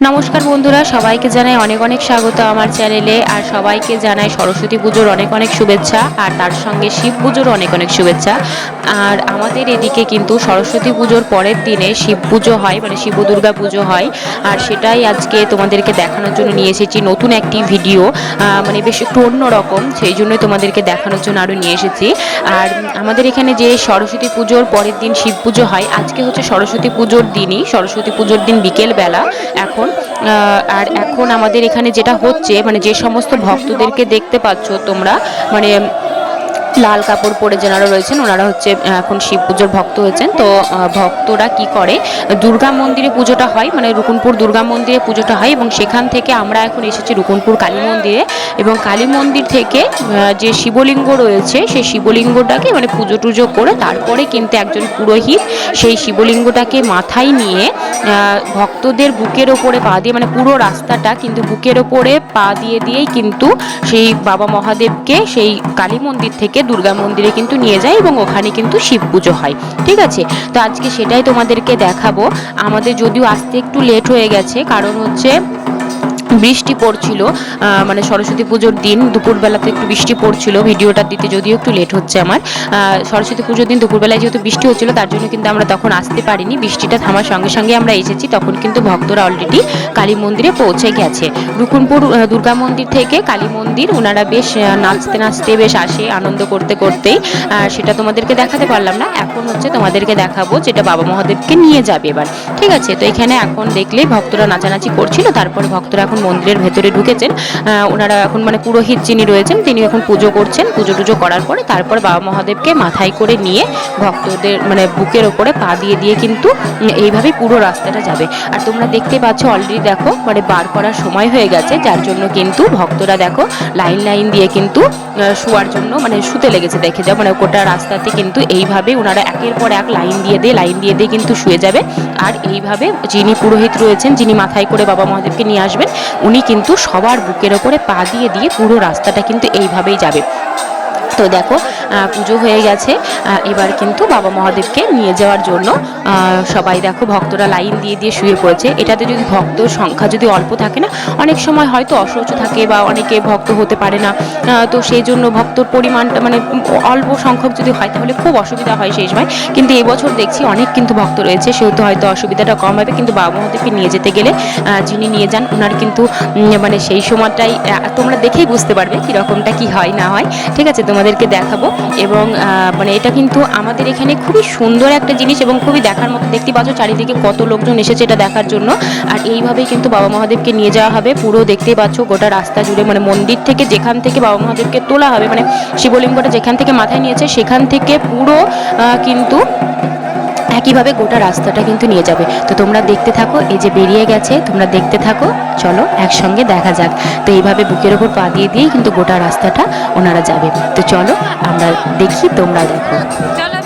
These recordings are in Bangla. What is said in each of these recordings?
নমস্কার বন্ধুরা, সবাইকে জানাই অনেক অনেক স্বাগত আমার চ্যানেলে, আর সবাইকে জানাই সরস্বতী পুজোর অনেক অনেক শুভেচ্ছা, আর তার সঙ্গে শিব পুজোর অনেক অনেক শুভেচ্ছা। আর আমাদের এদিকে কিন্তু সরস্বতী পুজোর পরের দিনে শিব পুজো হয় মানে শিব দুর্গা পুজো হয়, আর সেটাই আজকে তোমাদেরকে দেখানোর জন্য নিয়ে এসেছি নতুন একটি ভিডিও মানে বেশ একটু অন্যরকম সেই জন্যই তোমাদেরকে দেখানোর জন্য আরও নিয়ে এসেছি। আর আমাদের এখানে যে সরস্বতী পুজোর পরের দিন শিব পুজো হয়, আজকে হচ্ছে সরস্বতী পুজোর দিনই, সরস্বতী পুজোর দিন বিকেলবেলা, এখন আর এখন আমাদের এখানে যেটা হচ্ছে মানে যে সমস্ত ভক্তদেরকে দেখতে পাচ্ছ তোমরা মানে লাল কাপড় পরে যেনারা রয়েছেন ওনারা হচ্ছে এখন শিব পুজোর ভক্ত হয়েছেন। তো ভক্তরা কি করে? দুর্গা মন্দিরে পুজোটা হয় মানে রুকুনপুর দুর্গা মন্দিরে পুজোটা হয় এবং সেখান থেকে আমরা এখন এসেছি রুকুনপুর কালী মন্দিরে এবং কালী মন্দির থেকে যে শিবলিঙ্গ রয়েছে, সেই শিবলিঙ্গটাকে মানে পুজো টুজো করে তারপরে কিন্তু একজন পুরোহিত সেই শিবলিঙ্গটাকে মাথায় নিয়ে ভক্তদের বুকের ওপরে পা দিয়ে মানে পুরো রাস্তাটা কিন্তু বুকের ওপরে পা দিয়ে দিয়েই কিন্তু সেই বাবা মহাদেবকে সেই কালী মন্দির থেকে দুর্গা মন্দিরে কিন্তু নিয়ে যায় এবং ওখানে কিন্তু শিব পুজো হয়। ঠিক আছে? তো আজকে সেটাই তোমাদেরকে দেখাবো। আমাদের যদিও আসতে একটু লেট হয়ে গেছে, কারণ হচ্ছে বৃষ্টি পড়ছিল মানে সরস্বতী পুজোর দিন, দুপুরবেলাতে একটু বৃষ্টি পড়ছিল, ভিডিওটা দিতে যদিও একটু লেট হচ্ছে আমার। সরস্বতী পুজোর দিন দুপুরবেলায় যেহেতু বৃষ্টি হচ্ছিল, তার জন্য কিন্তু আমরা তখন আসতে পারিনি। বৃষ্টিটা থামার সঙ্গে সঙ্গে আমরা এসেছি, তখন কিন্তু ভক্তরা অলরেডি কালী মন্দিরে পৌঁছে গেছে। রুকুনপুর দুর্গা মন্দির থেকে কালী মন্দির ওনারা বেশ নাচতে নাচতে বেশ আসে আনন্দ করতে করতেই। সেটা তোমাদেরকে দেখাতে পারলাম না, এখন হচ্ছে তোমাদেরকে দেখাবো যেটা বাবা মহাদেবকে নিয়ে যাবে এবার। ঠিক আছে, তো এখানে এখন দেখলে ভক্তরা নাচানাচি করছিল, তারপর ভক্তরা এখন মন্দিরের ভেতরে ঢুকেছেন ওনারা এখন মানে পুরোহিত যিনি রয়েছেন তিনি এখন পুজো করছেন। পুজো টুজো করার পরে তারপর বাবা মহাদেবকে মাথায় করে নিয়ে ভক্তদের মানে বুকের ওপরে পা দিয়ে দিয়ে কিন্তু উম, এইভাবেই পুরো রাস্তাটা যাবে। আর তোমরা দেখতে পাচ্ছ অলরেডি দেখো মানে বার করার সময় হয়ে গেছে যার জন্য কিন্তু ভক্তরা দেখো লাইন লাইন দিয়ে কিন্তু শোয়ার জন্য মানে শুতে লেগেছে। দেখে যাও মানে গোটা রাস্তাতে কিন্তু এইভাবে ওনারা একের পর এক লাইন দিয়ে দিয়ে লাইন দিয়ে দিয়ে কিন্তু শুয়ে যাবে। আর এইভাবে যিনি পুরোহিত রয়েছেন যিনি মাথায় করে বাবা মহাদেবকে নিয়ে আসবেন উনি কিন্তু সবার বুকের ওপরে পা দিয়ে দিয়ে পুরো রাস্তাটা কিন্তু এইভাবেই যাবে। তো দেখো পুজো হয়ে গেছে। এবার কিন্তু বাবা মহাদেবকে নিয়ে যাওয়ার জন্য সবাই দেখো ভক্তরা লাইন দিয়ে দিয়ে শুয়ে পড়েছে। এটাতে যদি ভক্ত সংখ্যা যদি অল্প থাকে না, অনেক সময় হয়তো অসহ্য থাকে বা অনেকে ভক্ত হতে পারে না। তো সেই জন্য ভক্তর পরিমাণটা মানে অল্প সংখ্যক যদি হয়, তাহলে খুব অসুবিধা হয় সেই সময়। কিন্তু এবছর দেখছি অনেক কিন্তু ভক্ত রয়েছে, সেহেতু হয়তো অসুবিধাটা কম হবে। কিন্তু বাবা মহাদেবকে নিয়ে যেতে গেলে যিনি নিয়ে যান ওনার কিন্তু মানে সেই সময়টাই তোমরা দেখেই বুঝতে পারবে কীরকমটা কি হয়, না হয়। ঠিক আছে তোমাদেরকে দেখাবো এবং মানে এটা কিন্তু আমাদের এখানে খুবই সুন্দর একটা জিনিস এবং খুবই দেখার মতো। দেখতে পাচ্ছ চারিদিকে কত লোকজন এসেছে এটা দেখার জন্য। আর এইভাবেই কিন্তু বাবা মহাদেবকে নিয়ে যাওয়া হবে। পুরো দেখতে পাচ্ছ গোটা রাস্তা জুড়ে মানে মন্দির থেকে যেখান থেকে বাবা মহাদেবকে তোলা হবে মানে শিবলিঙ্গটা যেখান থেকে মাথায় নিয়েছে, সেখান থেকে পুরো কিন্তু একইভাবে গোটা রাস্তাটা কিন্তু নিয়ে যাবে। তো তোমরা দেখতে থাকো, এই যে বেরিয়ে গেছে, তোমরা দেখতে থাকো। চলো, একসঙ্গে দেখা যাক। তো এইভাবে বুকের ওপর পা দিয়ে দিয়েই কিন্তু গোটা রাস্তাটা ওনারা যাবে। তো চলো, আমরা দেখি, তোমরা দেখো। চলো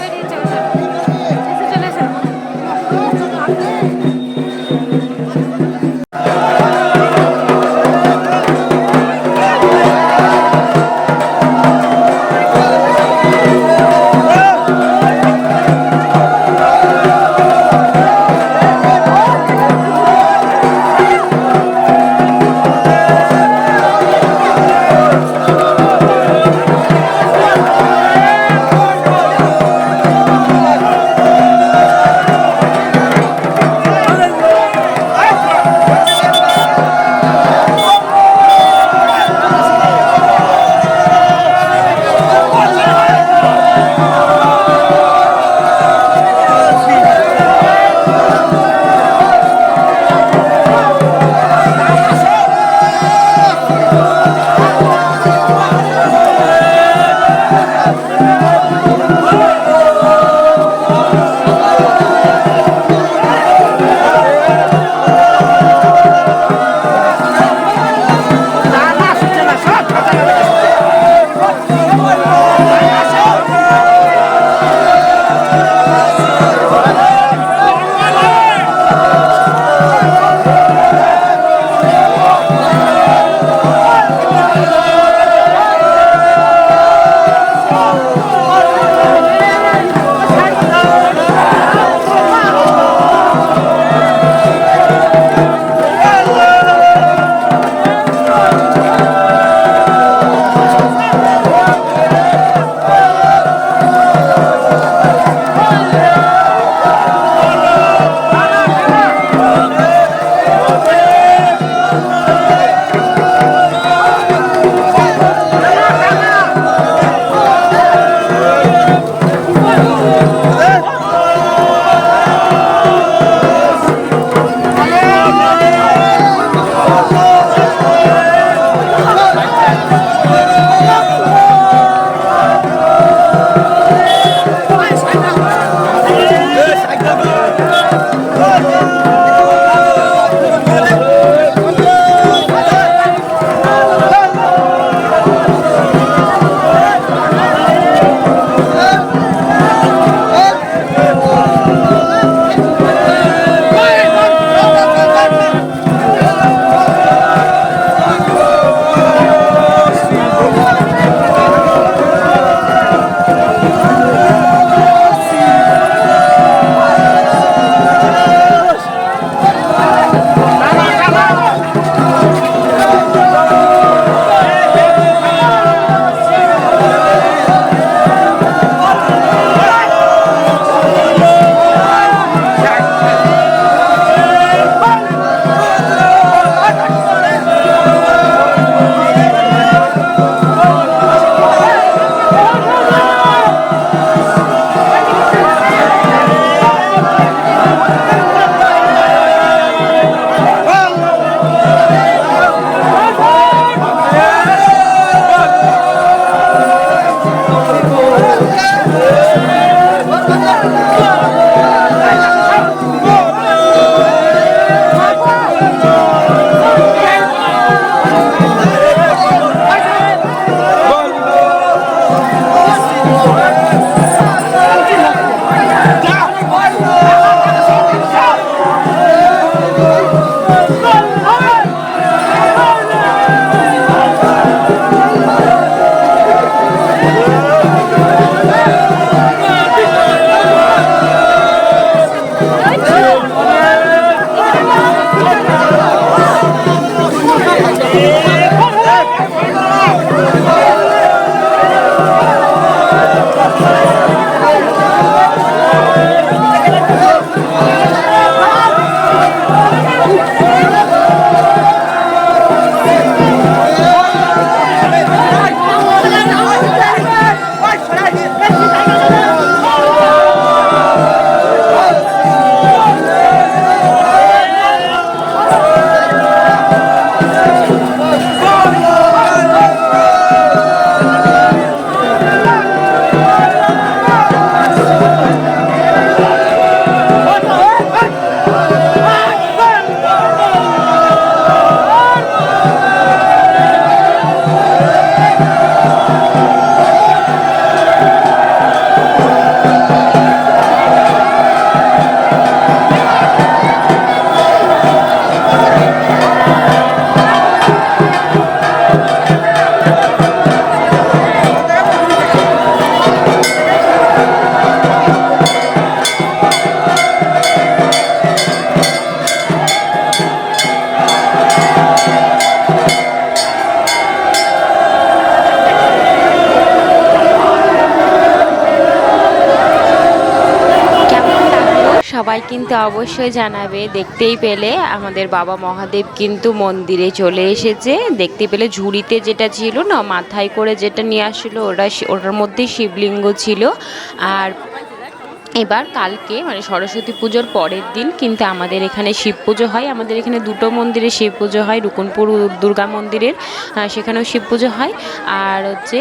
সবাই কিন্তু অবশ্যই জানাবে, দেখতেই পেলে আমাদের বাবা মহাদেব কিন্তু মন্দিরে চলে এসেছে। দেখতে পেলে ঝুড়িতে যেটা ছিল না, মাথায় করে যেটা নিয়ে আসলো, ওরা ওটার মধ্যে শিবলিঙ্গ ছিল। আর এবার কালকে মানে সরস্বতী পুজোর পরের দিন, কিন্তু আমাদের এখানে শিব পুজো হয়। আমাদের এখানে দুটো মন্দিরে শিব পুজো হয়, রুকুনপুর দুর্গা মন্দিরের সেখানেও শিব পুজো হয়। আর হচ্ছে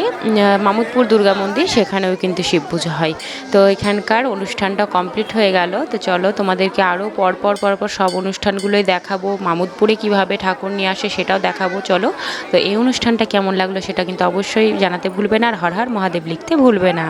মামুদপুর দুর্গা মন্দির, সেখানেও কিন্তু শিব পুজো হয়। তো এখানকার অনুষ্ঠানটা কমপ্লিট হয়ে গেল। তো চলো, তোমাদেরকে আরও পরপর পরপর সব অনুষ্ঠানগুলোই দেখাবো। মামুদপুরে কীভাবে ঠাকুর নিয়ে আসে সেটাও দেখাবো। চলো, তো এই অনুষ্ঠানটা কেমন লাগল সেটা কিন্তু অবশ্যই জানাতে ভুলবে না। আর হর হর মহাদেব লিখতে ভুলবে না।